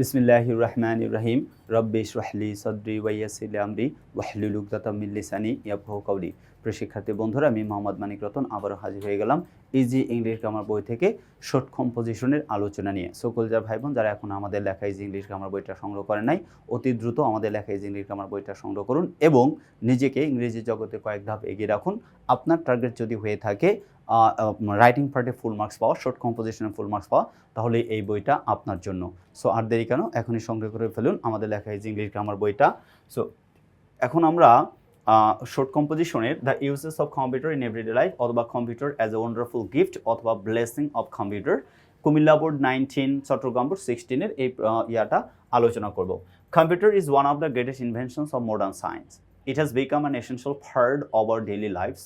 বিসমিল্লাহির রহমান ইব্রাহিম রব্বি ইশরাহলি সদরি ওয়াইয়াসিল আমরি ওয়াহলুল উকদাতাম মিন লিসানি ইয়াফকাহু কওলি প্রিয় শিক্ষার্থী, বন্ধুরা, আমি মোহাম্মদ মানিক রতন আবারও হাজির হয়ে গেলাম ইজি ইংলিশ গ্রামার বই থেকে শর্ট কম্পোজিশনের আলোচনা নিয়ে। সকলজার ভাই বোন যারা এখন আমাদের লেখা ইজি ইংলিশ গ্রামার বইটা সংগ্রহ করেন নাই, অতি দ্রুত আমাদের লেখা ইজি ইংলিশ গ্রামার বইটা সংগ্রহ করুন এবং নিজেকে ইংরেজি জগতে কয়েক ধাপ এগিয়ে রাখুন। আপনার টার্গেট যদি হয়ে থাকে রাইটিং পার্টে ফুল মার্কস পাওয়া শর্ট কম্পোজিশনে ফুল মার্কস পাওয়া, তাহলে এই বইটা আপনার জন্য। সো আর দেরি কেন? এখনই সংগ্রহ করে ফেলুন। আমাদের লেখা ইজ ইংলিশ গ্রামার বইটা। সো এখন আমরা short কম্পোজিশনের the uses of computer in everyday life অথবা computer as a wonderful gift অথবা blessing of computer Comilla board nineteen Chittagong board সিক্সটিনের এই ইয়াটা আলোচনা করব। Computer is one of the greatest inventions of modern science it has become an essential part of our daily lifes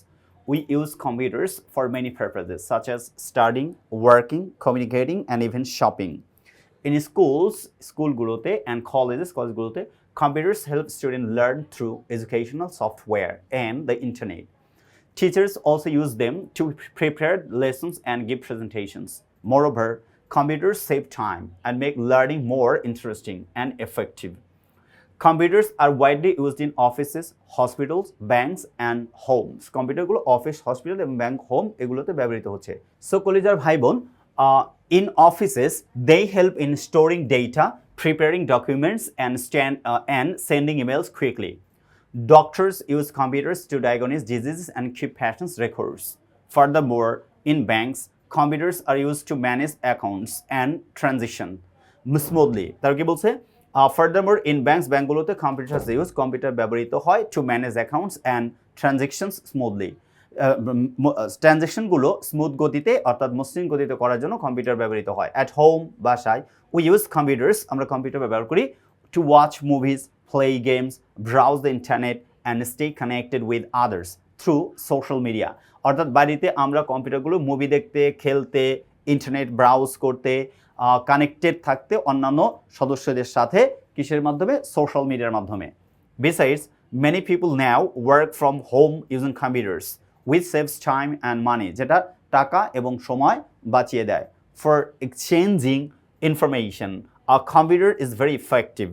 we use computers for many purposes, such as studying, working, communicating, and even shopping. In schools, school gulote and colleges, college gulote, computers help students learn through educational software and the internet. Teachers also use them to prepare lessons and give presentations. Moreover, computers save time and make learning more interesting and effective. Computers are widely used in offices hospitals banks and homes কম্পিউটারগুলো office hospital এবং bank home এগুলোতে ব্যবহৃত হচ্ছে। So কলিজার ভাই বোন in offices they help in storing data preparing documents and stand and sending emails quickly doctors use computers to diagnose disease and keep fashions records for the more in banks computers are use to manage accounts and transaction smoothly তার কি বলছে? Furthermore in banks ব্যাঙ্কগুলোতে computer use computer ব্যবহৃত হয় to manage accounts and transactions smoothly ট্রানজেকশনগুলো smooth গতিতে অর্থাৎ মসৃণ গতিতে করার জন্য কম্পিউটার ব্যবহৃত হয় অ্যাট হোম বাসায় উই ইউজ কম্পিউটার্স আমরা কম্পিউটার ব্যবহার করি to watch movies, play games browse the internet, and stay connected with others through social media. অর্থাৎ বাড়িতে আমরা কম্পিউটারগুলো মুভি দেখতে খেলতে ইন্টারনেট ব্রাউজ করতে কানেক্টেড থাকতে অন্যান্য সদস্যদের সাথে কিসের মাধ্যমে? সোশ্যাল মিডিয়ার মাধ্যমে। Besides many people now work from home using computers with saves time and money যেটা টাকা এবং সময় বাঁচিয়ে দেয়। For exchanging information a computer is very effective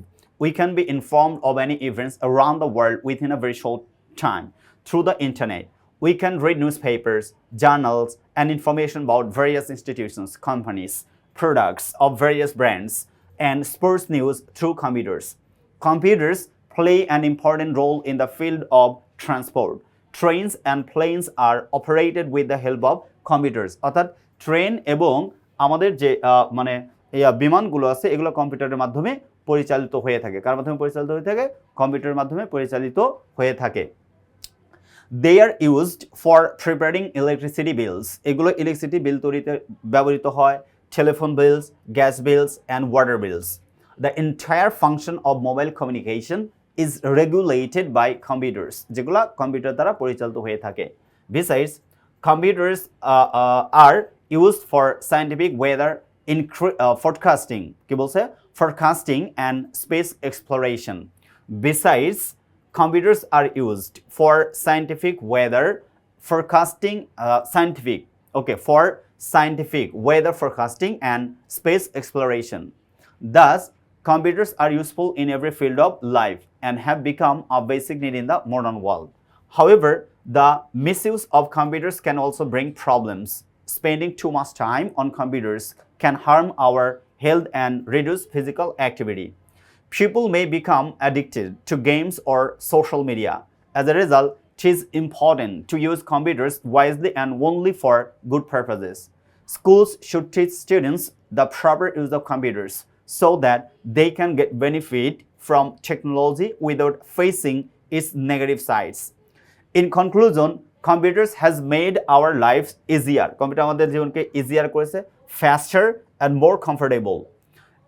we can be inform of any events around the world within a very short time through the internet we can read newspapers journals and information about various institutions companies products of various brands, and sports news through computers. Computers play an important role in the field of transport. Trains and planes are operated with the help of computers. অর্থাৎ train এবং আমাদের যে মানে বিমানগুলো আছে এগুলো কম্পিউটারের মাধ্যমে পরিচালিত হয়ে থাকে কার মাধ্যমে পরিচালিত হয়ে থাকে কম্পিউটারের মাধ্যমে পরিচালিত হয়ে থাকে they are used for preparing electricity bills এগুলো ইলেকট্রিসিটি বিল তৈরিতে ব্যবহৃত হয় telephone bills gas bills and water bills the entire function of mobile communication is regulated by computers যেগুলো কম্পিউটার দ্বারা পরিচালিত হয়ে থাকে besides computers uh, uh, are used for scientific weather in uh, forecasting কি বলছে forecasting and space exploration besides computers are used for scientific weather forecasting uh, scientific okay for scientific weather forecasting and space exploration thus computers are useful in every field of life and have become a basic need in the modern world However, the misuse of computers can also bring problems. Spending too much time on computers can harm our health and reduce physical activity. People may become addicted to games or social media. As a result, it is important to use computers wisely and only for good purposes. Schools should teach students the proper use of computers so that they can get benefit from technology without facing its negative sides. In conclusion computers has made our life easier computer আমাদের easier করেছে faster and more comfortable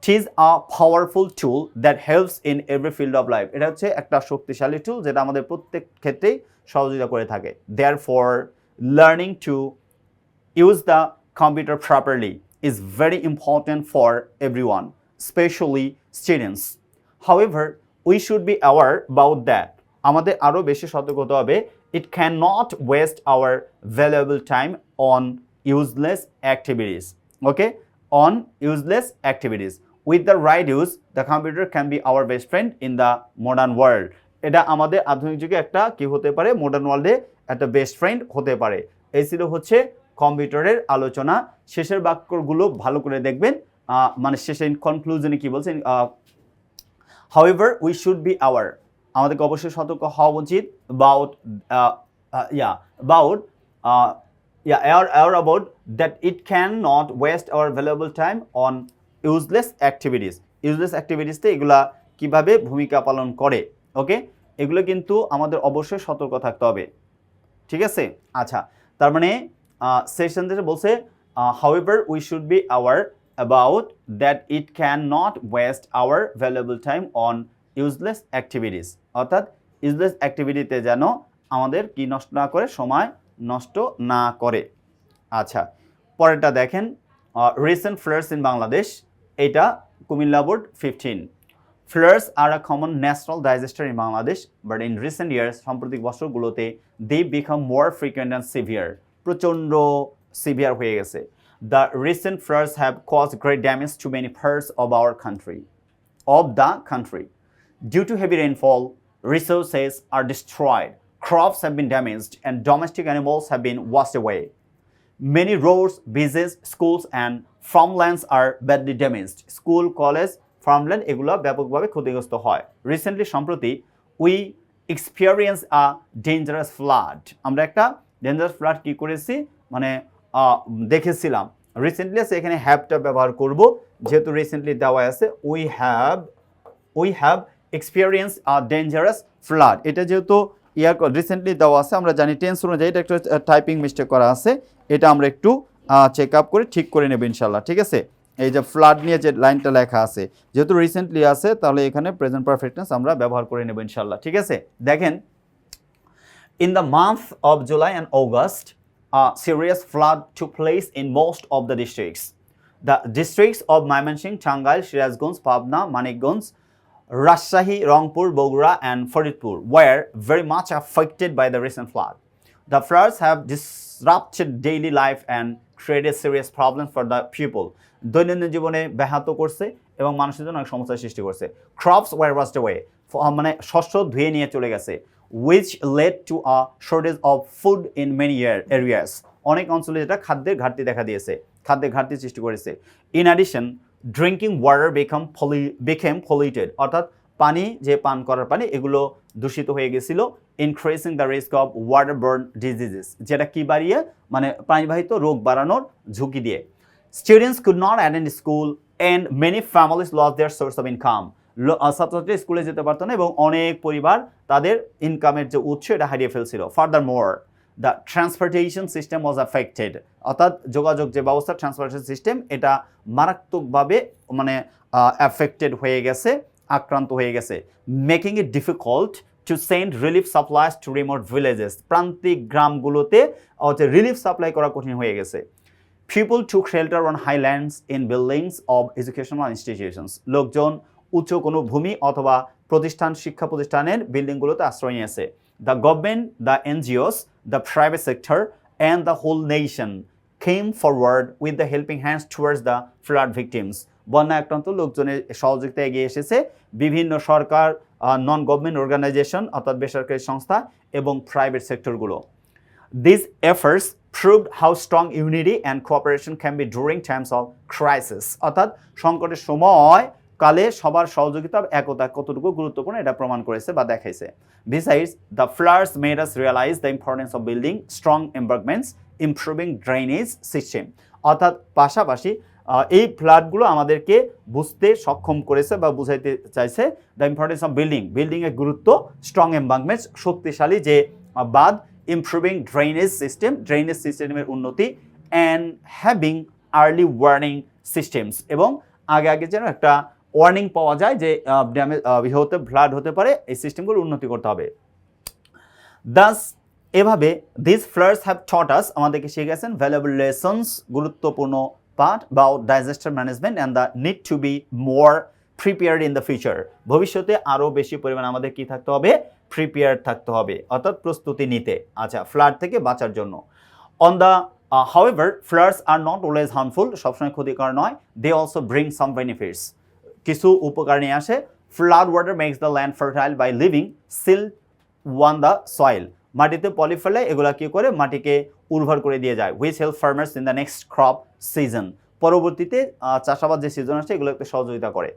is a powerful tool that helps in every field of life এটা হচ্ছে একটা শক্তিশালী টুল যেটা আমাদের প্রত্যেক ক্ষেত্রেই সহযোগিতা করে থাকে there for learning to use the computer properly is very important for everyone, especially students. However, we should be aware about that. আমাদের আরও বেশি সতর্ক হতে হবে it cannot waste our valuable time on useless activities. Okay? On useless activities. With the right use the computer can be our best friend in the modern world এটা আমাদের আধুনিক যুগে একটা কি হতে পারে? মডার্ন ওয়ার্ল্ডে একটা বেস্ট ফ্রেন্ড হতে পারে। এই ছিল হচ্ছে কম্পিউটারের আলোচনা। শেষের বাক্যগুলো ভালো করে দেখবেন। মানে শেষে কনক্লুশনে কি বলছেন? However we should be our আমাদেরকে অবশ্যই সতর্ক হওয়া উচিত। Bout yeah about yeah aware, aware about that it cannot waste our valuable time on useless activities useless activities তে এগুলা কীভাবে ভূমিকা পালন করে? ওকে এগুলো কিন্তু আমাদের অবশ্যই সতর্ক থাকতে হবে। ঠিক আছে? আচ্ছা তার মানে সেশন থেকে বলছে however we should be our about that it can not waste our valuable time on useless activities অর্থাৎ ইউজলেস অ্যাক্টিভিটিতে যেন আমাদের কি নষ্ট না করে, সময় নষ্ট না করে। আচ্ছা পরেরটা দেখেন রিসেন্ট ফ্লাডস ইন বাংলাদেশ এটা Comilla board fifteen floods are a common national disaster in Bangladesh but in recent years সাম্প্রতিক বছরগুলোতে they become more frequent and severe প্রচণ্ড সিভিয়ার হয়ে গেছে the recent floods have cause great damage to many parts of our country of the country. Due to heavy rainfall, resources are destroyed, crops have been damaged, and domestic animals have been washed away. Many roads, beaches, schools, and farmlands are badly damaged. School, college, farmland এগুলো ব্যাপকভাবে ক্ষতিগ্রস্ত হয়। Recently সম্প্রতি we experience a dangerous flood আমরা একটা dangerous flood কি করেছি? মানে দেখেছিলাম। রিসেন্টলি আছে এখানে হ্যাভটা ব্যবহার করব। যেহেতু রিসেন্টলি দেওয়া আছে we have we have experience a dangerous flood এটা যেহেতু ইয়ার রিসেন্টলি দেওয়া আছে আমরা জানি টেন্স অনুযায়ী এটা একটু টাইপিং মিস্টেক করা আছে। এটা আমরা একটু চেক আপ করে ঠিক করে নেবে ইনশাল্লাহ ঠিক আছে? এই যে ফ্লাড নিয়ে যে লাইনটা লেখা আছে, যেহেতু রিসেন্টলি আছে, তাহলে এখানে প্রেজেন্ট পারফেক্টনেস আমরা ব্যবহার করে নেব ইনশাল্লাহ ঠিক আছে? দেখেন in the month of July and August serious flood to place in most of the districts the districts of Mymensingh Tangail Sirajganj Pabna Manikganj Rajshahi Rangpur Bogura and Faridpur were very much affected by the recent flood the floods have disrupted daily life and created serious problems for the people. দৈনন্দিন জীবনে ব্যাহত করছে এবং মানুষের জন্য অনেক সমস্যার সৃষ্টি করছে। ক্রপস ওয়ার away, ফ- মানে শস্য ধুয়ে নিয়ে চলে গেছে which led to a shortage of food in many areas অনেক অঞ্চলে যেটা খাদ্যের ঘাটতি দেখা দিয়েছে, খাদ্যের ঘাটতি সৃষ্টি করেছে। In addition drinking water become poly became polluted অর্থাৎ পানি, যে পান করার পানি, এগুলো দূষিত হয়ে গেছিল increasing the risk of water borne diseases যেটা কি বাড়িয়ে? মানে পানিবাহিত রোগ বাড়ানোর ঝুঁকি দিয়ে। Students could not attend school and many families loss their source of income ছাত্রছাত্রী স্কুলে যেতে পারতো না এবং অনেক পরিবার তাদের ইনকামের যে উৎস, এটা হারিয়ে ফেলছিল। Furthermore the transportation system was affected অর্থাৎ যোগাযোগ যে ব্যবস্থা ট্রান্সপোর্টেশন সিস্টেম এটা মারাত্মকভাবে মানে অ্যাফেক্টেড হয়ে গেছে। আক্রান্ত হয়ে গেছে। Making it difficult to send relief supplies to remote villages প্রান্তিক গ্রামগুলোতে, হচ্ছে রিলিফ সাপ্লাই করা কঠিন হয়ে গেছে। People took shelter on highlands in buildings of educational institutions লোকজন উচ্চ কোনো ভূমি অথবা প্রতিষ্ঠান, শিক্ষা প্রতিষ্ঠানের বিল্ডিংগুলোতে আশ্রয় নিয়েছে। The government the NGOs the private sector and the whole nation came forward with the helping hands towards the flood victims বন্যা আক্রান্ত লোকজনের সহযোগিতা এগিয়ে এসেছে বিভিন্ন সরকার নন গভর্নমেন্ট অর্গানাইজেশন অর্থাৎ বেসরকারি সংস্থা এবং private সেক্টরগুলো this efforts proved how strong unity and cooperation can be during times of crisis. অর্থাৎ সংকটের সময় কালে সবার সহযোগিতা একতা কতটুকু গুরুত্বপূর্ণ এটা প্রমাণ করেছে বা দেখাইছে। Besides the floods made us realize the importance of building strong embankments improving drainage system অর্থাৎ পাশাপাশি এই ফ্লাডগুলো আমাদেরকে বুঝতে সক্ষম করেছে বা বুঝাইতে চাইছে দ্য ইম্পর্টেন্স অফ বিল্ডিং বিল্ডিংয়ের গুরুত্ব স্ট্রং এম্বার্কমেন্টস শক্তিশালী যে বাদ ইমপ্রুভিং ড্রেনেজ সিস্টেম ড্রেনেজ সিস্টেমের উন্নতি and having early warning systems এবং আগে আগে যেন একটা ওয়ার্নিং পাওয়া যায় যে ড্যামেজ হতে ফ্লাড হতে পারে, এই সিস্টেমগুলো উন্নতি করতে হবে। দাস এভাবে দিস ফ্লার্স হ্যাভ টট আস আমাদেরকে শিখেছেন ভ্যালুয়েবল লেসন্স গুরুত্বপূর্ণ part about disaster management and the need to be more prepared in the future ভবিষ্যতে আরও বেশি পরিমাণে আমাদের কি থাকতে হবে? প্রিপেয়ার থাকতে হবে, অর্থাৎ প্রস্তুতি নিতে। আচ্ছা ফ্লাড থেকে বাঁচার জন্য। On the however floods are not always harmful সবসময় ক্ষতিকর নয়। They also bring some benefits কিছু উপকার নিয়ে আসে। Flood water makes the land fertile by leaving silt on the soil মাটিতে পলি ফেলে, এগুলা কি করে? মাটিকে উর্বর করে দিয়ে যায়। Which help farmers in the next crop season পরবর্তীতে চাষাবাদ যে সিজন আসছে, এগুলো একটা সহযোগিতা করে।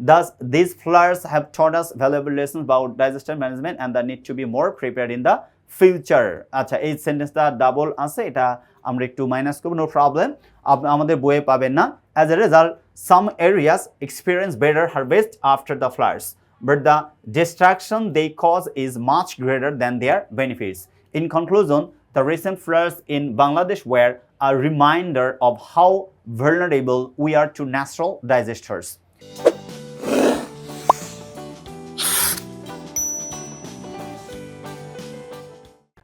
Thus this floods have taught us valuable lesson bout disaster management and the need to be more prepare in the future আচ্ছা এই সেন্টেন্সটা ডাবল আছে, এটা আমরা একটু মাইনাস করব নো প্রবলেম আমাদের বইয়ে পাবেন না। As a result some areas experience better harvest after the floods but the destruction they cause is much greater than their benefits in conclusion the recent floods in Bangladesh were a reminder of how vulnerable we are to natural disasters.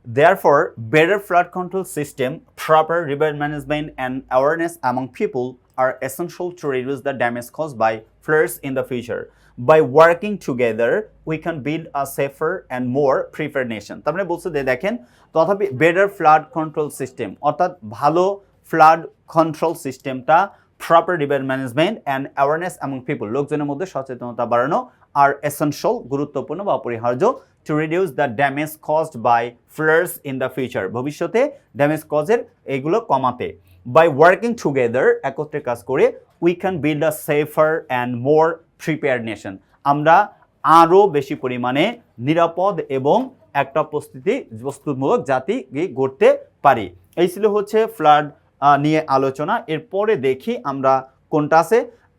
Therefore, better flood control system, proper river management, and awareness among people are essential to reduce the damage caused by floods in the future. By working together, we can build a safer and more prepared nation. তার মানে বলছে যে দেখেন তথাপি better flood control system অর্থাৎ ভালো flood control সিস্টেমটা proper river management and awareness among people লোকজনের মধ্যে সচেতনতা বাড়ানো আর এসেনশিয়াল গুরুত্বপূর্ণ বা অপরিহার্য to reduce the damage caused by floods in the future ভবিষ্যতে ড্যামেজ কজের এগুলো কমাতে বাই ওয়ার্কিং টুগেদার একত্রে কাজ করে we can build a safer and more prepare nation আমরা আরও বেশি পরিমাণে নিরাপদ এবং একটা প্রস্তুতি, প্রস্তুতমূলক জাতি গড়তে পারি। এই ছিল হচ্ছে ফ্লাড নিয়ে আলোচনা। এরপরে দেখি আমরা কোনটা আছে।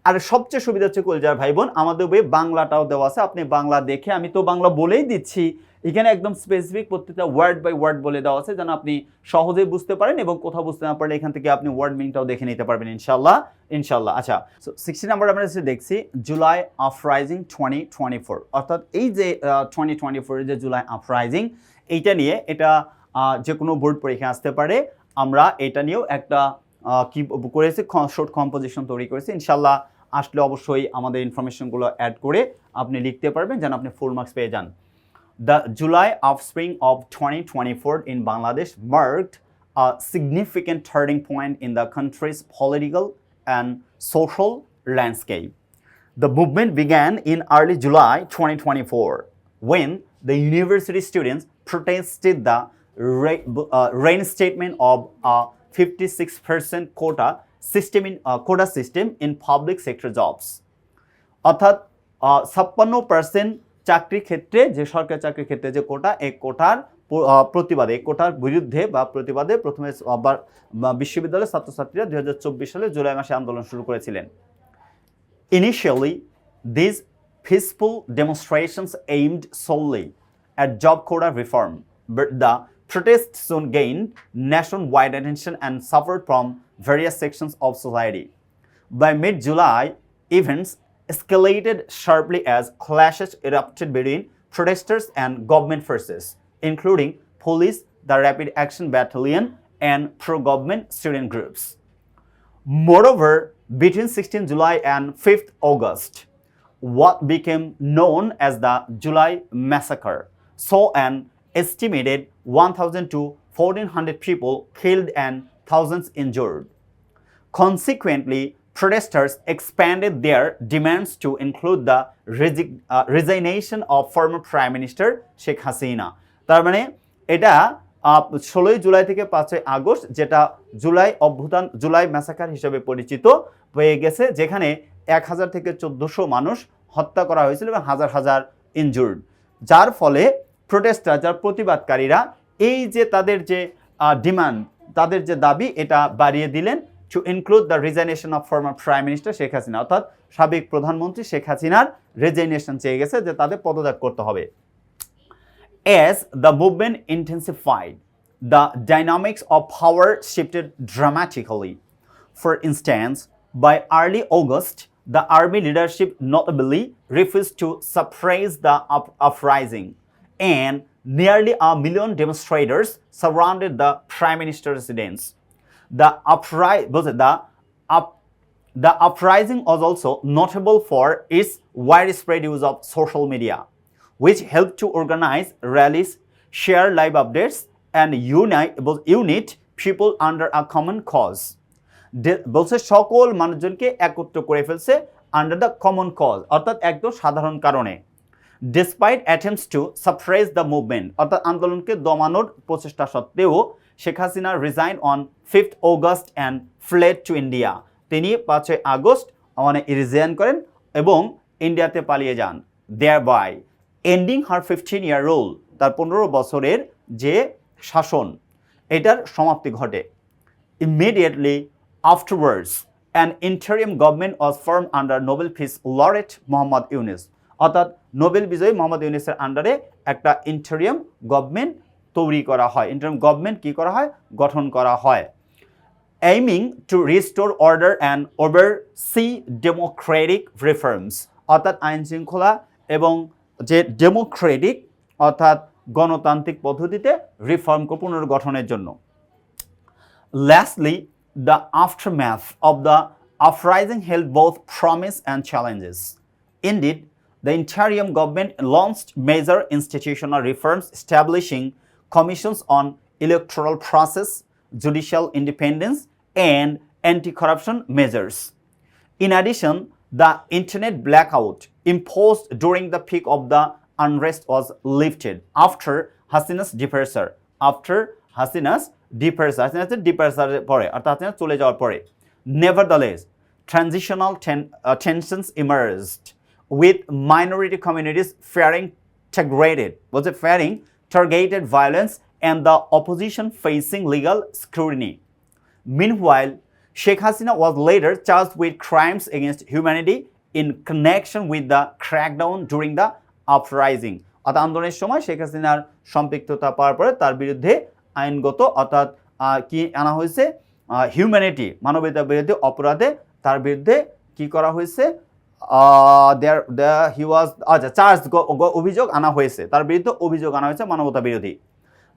আর সবচেয়ে সুবিধা হচ্ছে কলজার ভাই বোন আমাদের বই বাংলাটাও দেওয়া আছে। আপনি বাংলা দেখে, আমি তো বাংলা বলেই দিচ্ছি। এখানে একদম স্পেসিফিক প্রত্যেকটা ওয়ার্ড বাই ওয়ার্ড বলে দেওয়া আছে, যেন আপনি সহজেই বুঝতে পারেন এবং কোথাও বুঝতে না পারলে এখান থেকে আপনি ওয়ার্ড মিনিংটাও দেখে নিতে পারবেন ইনশাল্লাহ ইনশাল্লাহ আচ্ছা সিক্সটি নাম্বার আমরা দেখছি July uprising twenty twenty four অর্থাৎ এই যে টোয়েন্টি টোয়েন্টি ফোরের যে জুলাই আফরাইজিং এইটা নিয়ে এটা যে কোনো বোর্ড পরীক্ষা আসতে পারে। আমরা এটা নিয়েও একটা কি করেছি শর্ট কম্পোজিশন তৈরি করেছি ইনশাল্লাহ আসলে অবশ্যই আমাদের ইনফরমেশনগুলো অ্যাড করে আপনি লিখতে পারবেন, যেন আপনি ফুল মার্কস পেয়ে যান। The July of spring of twenty twenty four in Bangladesh marked a significant turning point in the country's political and social landscape the movement began in early July twenty twenty four when the university students protested the reinstatement of a fifty six percent quota in uh, quota system in public sector jobs. অর্থাৎ ছাপ্পান্ন percent চাকরি ক্ষেত্রে যে সরকারি চাকরির ক্ষেত্রে যে কোটা এই কোটার প্রতিবাদে এই কোটার বিরুদ্ধে বা প্রতিবাদে প্রথমে বিশ্ববিদ্যালয়ের ছাত্রছাত্রীরা দুই হাজার চব্বিশ সালে জুলাই মাসে আন্দোলন শুরু করেছিলেন Initially, these peaceful demonstrations aimed solely at job quota reform, but the protests soon gained nationwide attention and suffered from various sections of society. By mid July, events escalated sharply as clashes erupted between protesters and government forces, including police, the Rapid Action Battalion, and pro government student groups. Moreover, between 16 July and 5th August, what became known as the July Massacre saw an estimated 1,000 to 1,400 people killed and thousands injured. Consequently, protesters expanded their demands to include the uh, resignation of former Prime Minister Sheikh Hasina. তার মানে এটা ষোলোই জুলাই থেকে পাঁচই August যেটা জুলাই অভ্যুত্থান July massacre হিসেবে পরিচিত হয়ে গেছে যেখানে এক হাজার থেকে চোদ্দোশো মানুষ হত্যা করা হয়েছিল এবং হাজার হাজার ইনজুর্ড যার ফলে প্রোটেস্টার যার প্রতিবাদকারীরা এই যে তাদের যে ডিমান্ড তাদের যে দাবি, এটা বাড়িয়ে দিলেন to include the resignation of former prime minister Sheikh Hasina অর্থাৎ সাবেক প্রধানমন্ত্রী শেখ হাসিনার রেজাইনেশন চেয়ে গেছে যে তাদের পদত্যাগ করতে হবে। As the movement intensified the dynamics of power shifted dramatically for instance by early August the army leadership notably refuse to suppress the up uprising and nearly a million demonstrators surrounded the prime minister's residence. The uprising, the up, the uprising was also notable for its widespread use of social media, which helped to organize rallies, share live updates, and unite, unite people under a common cause. বলছে সকল মানুষজনকে একত্র করে ফেলছে under the common cause অর্থাৎ একদম সাধারণ কারণে despite attempts to suppress the movement অর্থাৎ আন্দোলনকে দমানোর প্রচেষ্টা সত্ত্বেও Sheikh Hasina resign on fifth August and fled to India তিনি পাঁচই আগস্ট মানে রিজাইন করেন এবং ইন্ডিয়াতে পালিয়ে যান। There by ending her fifteen year rule তার পনেরো বছরের যে শাসন, এটার সমাপ্তি ঘটে। Immediately afterwards an interim government was formed under Nobel Peace laureate Mohammad Yunus অর্থাৎ নোবেল বিজয়ী মোহাম্মদ ইউনিসের আন্ডারে একটা ইন্টারিয়াম গভর্নমেন্ট তৈরি করা হয়। ইন্টারিয়াম গভর্নমেন্ট কি করা হয়? গঠন করা হয়। Aiming to to order and oversee democratic reforms অর্থাৎ আইন শৃঙ্খলা এবং যে ডেমোক্রেটিক অর্থাৎ গণতান্ত্রিক পদ্ধতিতে রিফর্ম পুনর্গঠনের জন্য। Lastly, the aftermath of the uprising held both promise and challenges. Indeed, the interim government launched major institutional reforms establishing commissions on electoral process, judicial independence, and anti-corruption measures. In addition, the internet blackout imposed during the peak of the unrest was lifted after Hasina's departure. After Hasina's departure, nevertheless transitional ten, uh, tensions emerged with minority communities fearing targeted was it fearing targeted violence and the opposition facing legal scrutiny Meanwhile, Sheikh Hasina was later charged with crimes against humanity in connection with the crackdown during the uprising. অর্থাৎ আন্দোলনের সময় শেখ হাসিনার সম্পৃক্ততা পাওয়ার পরে তার বিরুদ্ধে আইনগত অর্থাৎ কি আনা হয়েছে হিউম্যানিটি মানবতা বিরোধী অপরাধে তার বিরুদ্ধে কি করা হয়েছে দেয়ার হি ওয়াজ আচ্ছা চার্জ অভিযোগ আনা হয়েছে তার বিরুদ্ধে অভিযোগ আনা হয়েছে মানবতা বিরোধী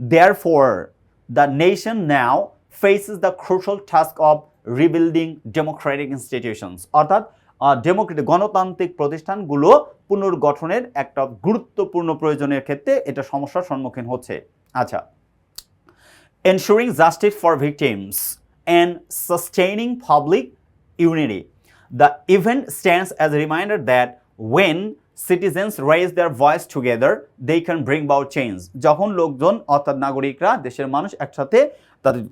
Therefore, the nation now faces the crucial task of rebuilding democratic institutions. অর্থাৎ ডেমোক্রেটিক গণতান্ত্রিক প্রতিষ্ঠানগুলো পুনর্গঠনের একটা গুরুত্বপূর্ণ প্রয়োজনের ক্ষেত্রে এটা সমস্যার সম্মুখীন হচ্ছে আচ্ছা ensuring justice for victims and sustaining public unity. The event stands as a reminder that when citizens raise their voice together, they can bring about change. যখন লোকজন অর্থাৎ নাগরিকরা দেশের মানুষ একসাথে তাদের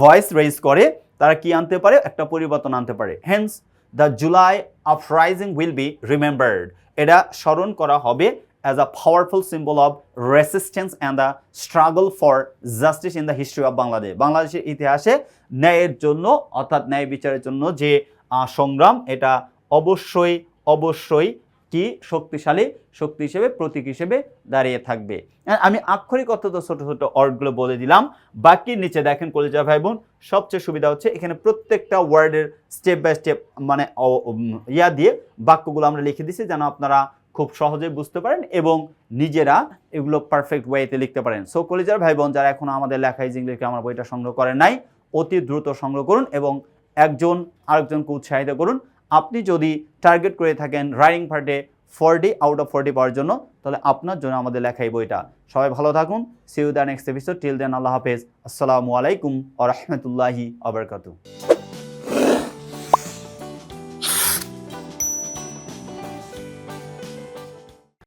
ভয়েস রেজ করে তারা কি আনতে পারে একটা পরিবর্তন আনতে পারে hence the July uprising will be remembered এটা স্মরণ করা হবে as a powerful symbol of resistance and the struggle for justice in the history of Bangladesh. বাংলাদেশের ইতিহাসে ন্যায়ের জন্য অর্থাৎ ন্যায় বিচারের জন্য যে সংগ্রাম, এটা অবশ্যই অবশ্যই কি শক্তিশালী, শক্তি হিসেবে, প্রতীক হিসেবে দাঁড়িয়ে থাকবে। আমি আক্ষরিক অর্থ ছোট ছোট ওয়ার্ডগুলো বলে দিলাম। বাকি নিচে দেখেন কলেজা ভাই বোন সবচেয়ে সুবিধা হচ্ছে এখানে প্রত্যেকটা ওয়ার্ডের স্টেপ বাই স্টেপ মানে ইয়া দিয়ে বাক্যগুলো আমরা লিখে দিছি যেন আপনারা খুব সহজে বুঝতে পারেন এবং নিজেরা এগুলো পারফেক্ট ওয়েতে লিখতে পারেন। সো কলেজার ভাই বোন যারা এখনও আমাদের লেখা ইজ ইংলিশকে আমার বইটা সংগ্রহ করেন নাই, অতি দ্রুত সংগ্রহ করুন এবং একজন আরেকজনকে উৎসাহিত করুন। আপনি যদি টার্গেট করে থাকেন রাইডিং পার্টে ফোরটি আউট অফ ফোরটি পাওয়ার জন্য, তাহলে আপনার জন্য আমাদের লেখা এই বইটা। সবাই ভালো থাকুন। See you the next episode till then আল্লাহ হাফেজ। আসসালামু আলাইকুম আ রহমতুল্লাহি আবরকাতু